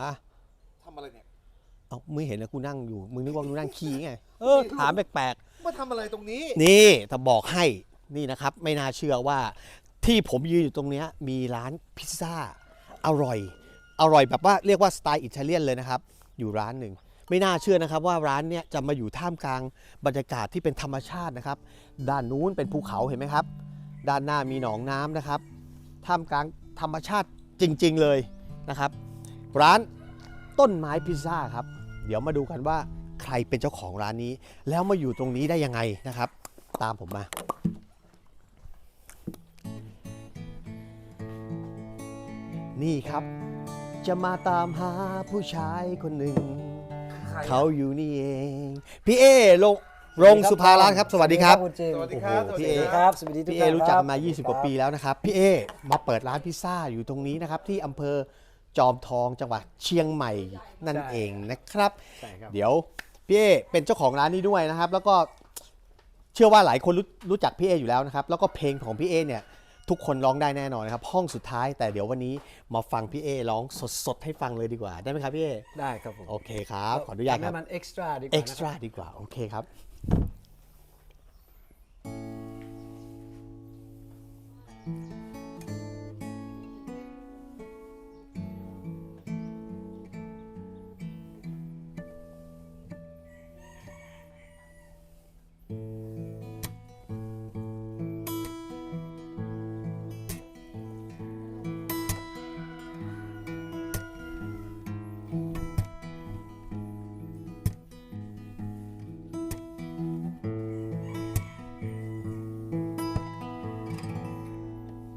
อะทำอะไรเนี่ย เอามึงเห็นนะกูนั่งอยู่ มึงนึกว่ากูนั่งขี้ไง เออ ถามแปลกมาทำอะไรตรงนี้ ๆ นี่แต่บอกให้ นี่นะครับ ไม่น่าเชื่อว่า ที่ผมยืนอยู่ตรงเนี้ยมีร้านพิซซ่า อร่อย อร่อยแบบว่าเรียกว่าสไตล์อิตาเลียนเลยนะครับ อยู่ร้านหนึ่ง ไม่น่าเชื่อนะครับว่าร้านเนี้ยจะมาอยู่ท่ามกลางบรรยากาศที่เป็นธรรมชาตินะครับ ด้านนู้นเป็นภูเขาเห็นไหมครับ ด้านหน้ามีหนองน้ำนะครับ ท่ามกลางธรรมชาติจริง ๆ เลยนะครับ ร้านต้นไม้พิซซ่าครับ เดี๋ยวมาดูกันว่าใครเป็นเจ้าของร้านนี้ แล้วมาอยู่ตรงนี้ได้ยังไงนะครับ ตามผมมา นี่ครับ จะมาตามหาผู้ชายคนหนึ่ง เขาอยู่นี่เอง พี่เอลงรงสุภารัตน์ครับ สวัสดีครับ คุณเจมส์สวัสดีครับโอ้โหสวัสพี่ดีเอ ครับ สวัสดีทุกพี่เอท่านรู้จักคกันมา 20 กว่าปีแล้วนะครับ พี่เอมาเปิดร้านพิซซ่าอยู่ตรงนี้นะครับ ที่อำเภอ จอมทองจังหวัดเชียงใหม่นั่นเองนะครับ ใช่ครับ เดี๋ยวพี่เอเป็นเจ้าของร้านนี้ด้วยนะครับ แล้วก็เชื่อว่าหลายคนรู้รู้จักพี่เออยู่แล้วนะครับ แล้วก็เพลงของพี่เอเนี่ยทุกคนร้องได้แน่นอนนะครับห้องสุดท้ายแต่เดี๋ยววันนี้มาฟังพี่เอร้องสดๆให้ฟังเลยดีกว่า ได้ไหมครับพี่เอได้ครับผมโอเคครับขออนุญาตคทำรับให้มันเอ็กซ์ตร้าดีกว่าเอ็กซ์ตร้าดีกว่าโอเคครับ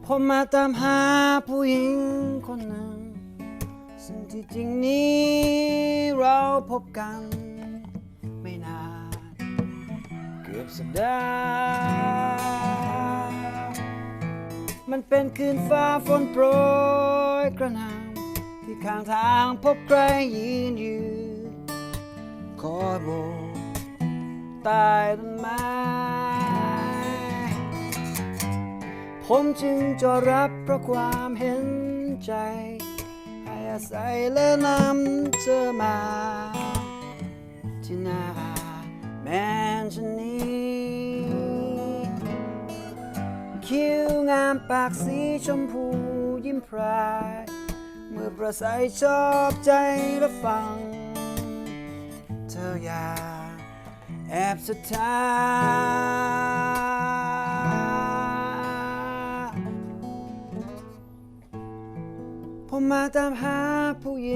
ผมมาตามหาผู้หญิงคนหนึ่ง ซึ่งที่จริงนี้เราพบกัน ไม่นาน เกือบสัปดาห์มันเป็นคืนฟ้าฝนโปรยกระหน่ำที่ข้างทางพบใครยืนอยู่คอยโบกใต้ต้นไม้ ผมจึงจะรับเพราะความเห็นใจ ให้อาศัยและนำเธอมา ที่หน้าแมนชนนี้คิ้วงามปากสีชมพูยิ้มพรายเมื่อประสัยชอบใจและฟัง เธออยากแอบสุดท้าย ผมมาตามหาผู้ห